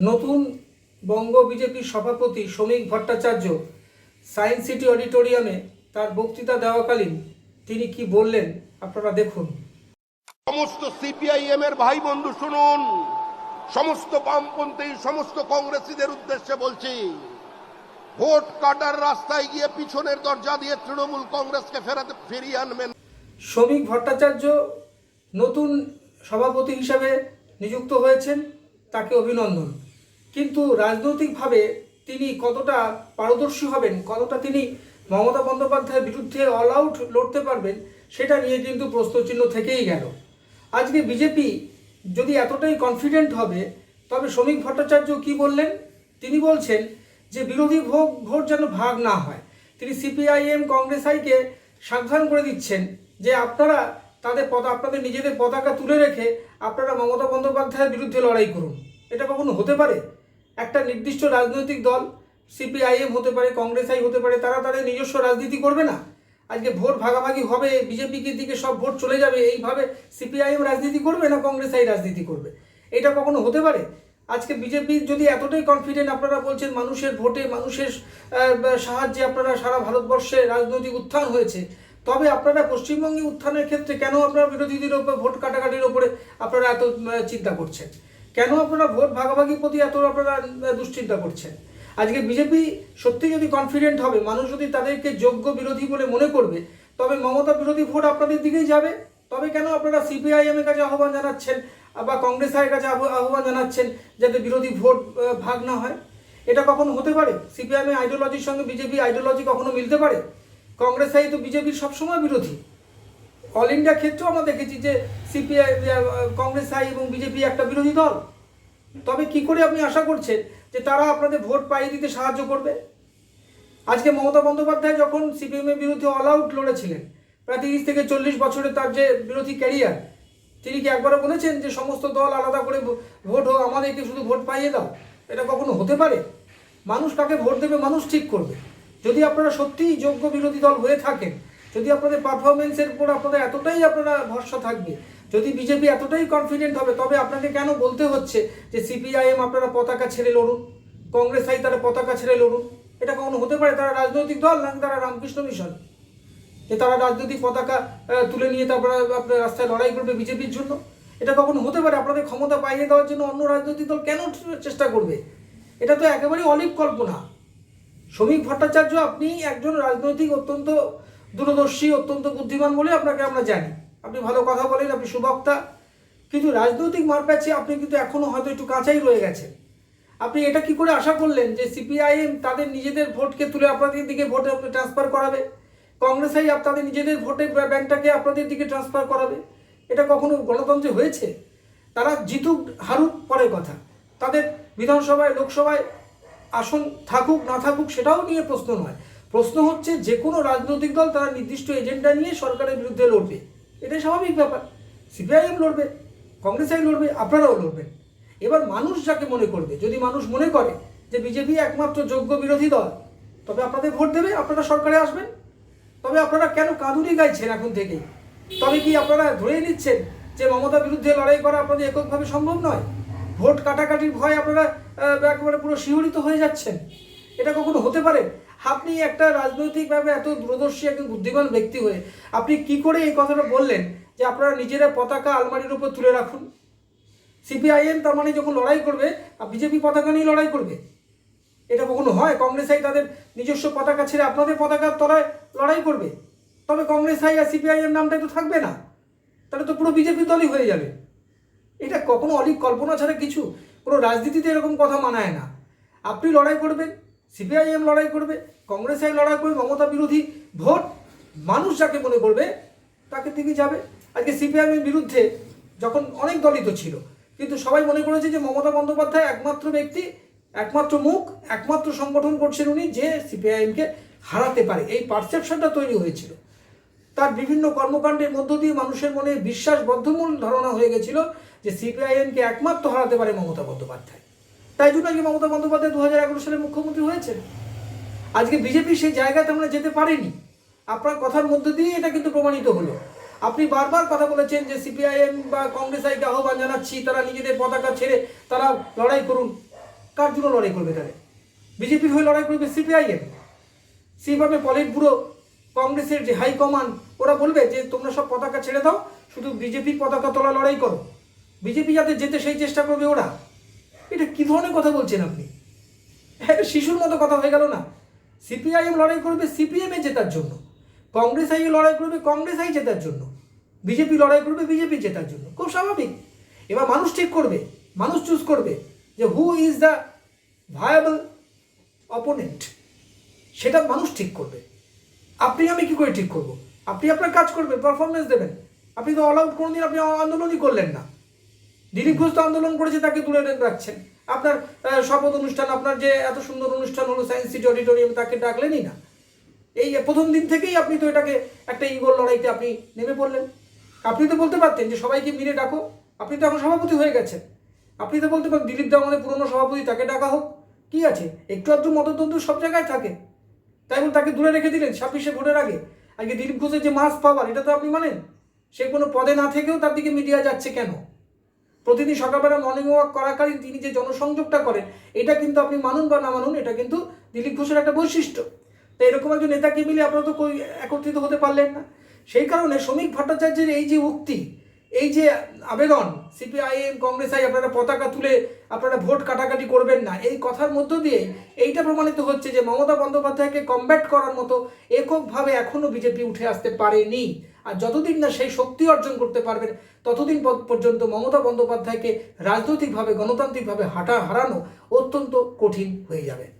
নতুন বঙ্গ বিজেপির সভাপতি শ্রমিক ভট্টাচার্য সায়েন্স সিটি অডিটোরিয়ামে তার বক্তৃতা দেওয়াকালীন তিনি কি বললেন আপনারা দেখুন। সমস্ত সিপিআইএম এর ভাই বন্ধু শুনুন। সমস্ত বামপন্থী সমস্ত কংগ্রেসীদের উদ্দেশ্যে বলছি ভোট কাটার রাস্তায় গিয়ে পিছনের দরজা দিয়ে তৃণমূল কংগ্রেসকে ফেরাতে ফিরিয়ে আনবেন। শ্রমিক ভট্টাচার্য নতুন সভাপতি হিসাবে নিযুক্ত হয়েছেন তাকে অভিনন্দন। কিন্তু রাজনৈতিকভাবে তিনি কতটা পারদর্শী হবেন, কতটা তিনি মমতা বন্দ্যোপাধ্যায়ের বিরুদ্ধে অল আউট লড়তে পারবেন, সেটা নিয়ে কিন্তু প্রশ্নচিহ্ন থেকেই গেল। আজকে বিজেপি যদি এতটাই কনফিডেন্ট হবে, তবে শ্রমিক ভট্টাচার্য কি বললেন? তিনি বলছেন যে বিরোধী ভোগ, ভোট যেন ভাগ না হয়। তিনি সিপিআইএম কংগ্রেস আইকে সাবধান করে দিচ্ছেন যে আপনারা তাদের পতা আপনাদের নিজেদের পতাকা তুলে রেখে আপনারা মমতা বন্দ্যোপাধ্যায়ের বিরুদ্ধে লড়াই করুন। এটা কখনো হতে পারে? একটা নির্দিষ্ট রাজনৈতিক দল সিপিআইএম হতে পারে কংগ্রেস আই হতে পারে, তারা তাদের নিজস্ব রাজনীতি করবে না। আজকে ভোট ভাগাভাগি হবে বিজেপিকে দিকে সব ভোট চলে যাবে, এইভাবে সিপিআইএম রাজনীতি করবে না কংগ্রেস আই রাজনীতি করবে? এটা কখনো হতে পারে? আজকে বিজেপি যদি এতটাই কনফিডেন্ট আপনারা বলছেন মানুষের ভোটে, মানুষের সাহায্যে আপনারা সারা ভারতবর্ষে রাজনৈতিক উত্থান হয়েছে, তবে আপনারা পশ্চিমবঙ্গে উত্থানের ক্ষেত্রে কেন আপনারা বিরোধীদের ওপর, ভোট কাটাকাটির ওপরে আপনারা এত চিন্তা করছেন? কেন আপনারা ভোট ভাগাভাগির প্রতি এত আপনারা দুশ্চিন্তা করছেন? আজকে বিজেপি সত্যি যদি কনফিডেন্ট হবে, মানুষ যদি তাদেরকে যোগ্য বিরোধী বলে মনে করবে, তবে মমতা বিরোধী ভোট আপনাদের দিকেই যাবে। তবে কেন আপনারা সিপিআইএম এর কাছে আহ্বান জানাচ্ছেন বা কংগ্রেস কাছে আহ্বান জানাচ্ছেন যাতে বিরোধী ভোট ভাগ না হয়? এটা কখনো হতে পারে? সিপিআইএম এর আইডিওলজির সঙ্গে বিজেপি আইডিওলজি কখনো মিলতে পারে? কংগ্রেস আই তো বিজেপির সবসময় বিরোধী। অল ইন্ডিয়া ক্ষেত্রেও আমরা দেখেছি যে সিপিআই কংগ্রেস আই এবং বিজেপি একটা বিরোধী দল। তবে কি করে আপনি আশা করছেন যে তারা আপনাদের ভোট পাইয়ে দিতে সাহায্য করবে? আজকে মমতা বন্দ্যোপাধ্যায় যখন সিপিএমের বিরুদ্ধে অল আউট লড়েছিলেন, প্রায় তিরিশ থেকে চল্লিশ বছরের তার যে বিরোধী ক্যারিয়ার তিনি কি একবারও বলেছেন যে সমস্ত দল আলাদা করে ভোট হোক, আমাদেরকে শুধু ভোট পাইয়ে দাও? এটা কখনো হতে পারে? মানুষ কাকে ভোট দেবে, মানুষ ঠিক করবে। যদি আপনারা সত্যিই যোগ্য বিরোধী দল হয়ে থাকেন যদি আপনাদের পারফরমেন্সের উপর আপনাদের এতটাই আপনারা ভরসা থাকবে, যদি বিজেপি এতটাই কনফিডেন্ট হবে, তবে আপনাকে কেন বলতে হচ্ছে যে সিপিআইএম আপনারা পতাকা ছেড়ে লড়ুন? কংগ্রেস আই তারা পতাকা ছেড়ে লড়ুন? এটা কখনো হতে পারে? তারা রাজনৈতিক দল নাকি তারা রামকৃষ্ণ মিশন? যে তারা রাজনৈতিক পতাকা তুলে নিয়ে তারপরে আপনার রাস্তায় লড়াই করবে বিজেপির জন্য? এটা কখনো হতে পারে? আপনাদের ক্ষমতা পাইয়ে দেওয়ার জন্য অন্য রাজনৈতিক দল কেন চেষ্টা করবে? এটা তো একেবারেই অলিক কল্পনা। শ্রমিক ভট্টাচার্য আপনি একজন রাজনৈতিক অত্যন্ত দূরদর্শী, অত্যন্ত বুদ্ধিমান বলে আপনাকে আমরা জানি। আপনি ভালো কথা বলেন, আপনি সুবক্তা। কিন্তু রাজনৈতিক মারপ্যাচে আপনি কিন্তু এখনও হয়তো একটু কাঁচাই রয়ে গেছেন। আপনি এটা কি করে আশা করলেন যে সিপিআইএম তাদের নিজেদের ভোটকে তুলে আপনাদের দিকে ভোটে আপনি ট্রান্সফার করাবে? কংগ্রেস আই আপ তাদের নিজেদের ভোটে ব্যাংকটাকে আপনাদের দিকে ট্রান্সফার করাবে? এটা কখনো গণতন্ত্রে হয়েছে? তারা জিতুক, হারুক, পরের কথা। তাদের বিধানসভায়, লোকসভায় আসন, থাকুক, না থাকুক, সেটাও নিয়ে প্রশ্ন নয়। প্রশ্ন হচ্ছে যে কোনো রাজনৈতিক দল তারা নির্দিষ্ট এজেন্ডা নিয়ে সরকারের বিরুদ্ধে লড়বে। এটাই স্বাভাবিক ব্যাপার। সিপিআইএম লড়বে কংগ্রেস আই লড়বে, আপনারাও লড়বেন। এবার মানুষ যাকে মনে করবে, যদি মানুষ মনে করে যে বিজেপি একমাত্র যোগ্য বিরোধী দল, তবে আপনাদের ভোট দেবে, আপনারা সরকারে আসবেন। তবে আপনারা কেন কাঁদুনি গাইছেন এখন থেকেই তবে কি আপনারা ধরে নিচ্ছেন যে মমতার বিরুদ্ধে লড়াই করা আপনাদের এককভাবে সম্ভব নয়? ভোট কাটাকাটির ভয় আপনারা একেবারে পুরো শিহরিত হয়ে যাচ্ছেন। এটা কখনো হতে পারে? আপনি একটা রাজনৈতিকভাবে এত দূরদর্শী একজন বুদ্ধিমান ব্যক্তি হয়ে আপনি কি করে এই কথাটা বললেন যে আপনারা নিজেরা পতাকা আলমারির উপর তুলে রাখুন? সিপিআইএম তার মানে যখন লড়াই করবে, আর বিজেপি পতাকা নিয়ে লড়াই করবে? এটা কখনো হয়? কংগ্রেস আই তাদের নিজস্ব পতাকা ছেড়ে আপনাদের পতাকার তলায় লড়াই করবে? তবে কংগ্রেস আই আর সিপিআইএম নামটাই তো থাকবে না। তাহলে তো পুরো বিজেপি দলই হয়ে যাবে। এটা কখনো অলিক কল্পনা ছাড়া কিছু? কোনো রাজনীতিতে এরকম কথা মানায় না। আপনি লড়াই করবেন সিপিআইএম লড়াই করবে, কংগ্রেস আই লড়াই করবে, মমতা বিরোধী ভোট, মানুষ যাকে মনে করবে তাকে দিকে যাবে। আজকে সিপিআইএম এর বিরুদ্ধে যখন অনেক দলই তো ছিল, কিন্তু সবাই মনে করেছে যে মমতা বন্দ্যোপাধ্যায় একমাত্র ব্যক্তি, একমাত্র মুখ, একমাত্র সংগঠন করছেন উনি যে সিপিআইএমকে হারাতে পারে। এই পারসেপশনটা তৈরি হয়েছিল। তার বিভিন্ন কর্মকাণ্ডের মধ্য দিয়ে মানুষের মনে বিশ্বাস বদ্ধমূল ধারণা হয়ে গেছিল যে সিপিআইএমকে একমাত্র হারাতে পারে মমতা বন্দ্যোপাধ্যায়। তাই জন্য আজকে মমতা বন্দ্যোপাধ্যায় দু হাজার এগারো সালে মুখ্যমন্ত্রী হয়েছেন। আজকে বিজেপি সেই জায়গাতে আমরা যেতে পারিনি। আপনার কথার মধ্য দিয়ে এটা কিন্তু প্রমাণিত হলো। আপনি বারবার কথা বলেছেন যে সিপিআইএম বা কংগ্রেস আইকে আহ্বান জানাচ্ছি, তারা নিজেদের পতাকা ছেড়ে তারা লড়াই করুন। কার জন্য লড়াই করবে তাহলে? বিজেপির হয়ে লড়াই করবে সিপিআইএম। সেইভাবে পলিট ব্যুরো কংগ্রেসের যে হাইকমান্ড ওরা বলবে যে তোমরা সব পতাকা ছেড়ে দাও, শুধু বিজেপির পতাকা তোলা লড়াই করো। বিজেপি যাতে যেতে সেই চেষ্টা করবে ওরা। এটা কি ধরনের কথা বলছেন আপনি? একটা শিশুর মতো কথা হয়ে গেল না। সিপিআইএম লড়াই করবে সিপিএম জেতার জন্য। কংগ্রেস আই লড়াই করবে কংগ্রেস আই জেতার জন্য। বিজেপি লড়াই করবে বিজেপি জেতার জন্য। খুব স্বাভাবিক। এবার মানুষ ঠিক করবে, মানুষ চুজ করবে যে who is the viable opponent সেটা মানুষ ঠিক করবে। আপনি, আমি কি করে ঠিক করব? আপনি আপনার কাজ করবেন পারফরমেন্স দেবেন। আপনি তো অল আউট কোনোদিন আপনি আন্দোলনই করলেন না। দিলীপ ঘোষ তো আন্দোলন করেছে, তাকে দূরে রাখছেন। আপনার শপথ অনুষ্ঠান, আপনার যে এত সুন্দর অনুষ্ঠান হলো সায়েন্স সিটি অডিটোরিয়াম তাকে ডাকলেনই না। এই প্রথম দিন থেকেই আপনি তো এটাকে একটা ইগোর লড়াইতে আপনি নেমে পড়লেন। আপনি তো বলতে পারতেন যে সবাইকে মিলে ডাকো। আপনি তো এখন সভাপতি হয়ে গেছেন। আপনি তো বলতে পারেন দিলীপ দা আমাদের পুরনো সভাপতি, তাকে ডাকা হোক। কি আছে? একটু আধটু মতদ্বন্দ্ব সব জায়গায় থাকে। তাই বলে তাকে দূরে রেখে দিলেন ছাব্বিশে ভোটের আগে। আজকে দিলীপ ঘোষের যে মাস পাওয়ার, এটা তো আপনি মানেন? সে কোনো পদে না থেকেও তার দিকে মিডিয়া যাচ্ছে কেন? প্রতিদিন সকালবেলা মর্নিং ওয়াক করাকালীন তিনি যে জনসংযোগটা করেন, এটা কিন্তু আপনি মানুন বা না মানুন, এটা কিন্তু দিলীপ ঘোষের একটা বৈশিষ্ট্য। তো এরকম একজন নেতাকে মিলে আপনারা তো একত্রিত হতে পারলেন না। সেই কারণে শ্রমিক ভট্টাচার্যের এই যে উক্তি, এই যে আবেদন, সিপিআইএম কংগ্রেস আই আপনারা পতাকা তুলে আপনারা ভোট কাটাকাটি করবেন না, এই কথার মধ্য দিয়ে এইটা প্রমাণিত হচ্ছে যে মমতা বন্দ্যোপাধ্যায়কে কমব্যাট করার মতো এককভাবে এখনও বিজেপি উঠে আসতে পারেনি। আর যতদিন না সেই শক্তি অর্জন করতে পারবেন, ততদিন পর- পর্যন্ত মমতা বন্দ্যোপাধ্যায়কে রাজনৈতিকভাবে, গণতান্ত্রিকভাবে হাঁটা হারানো অত্যন্ত কঠিন হয়ে যাবে।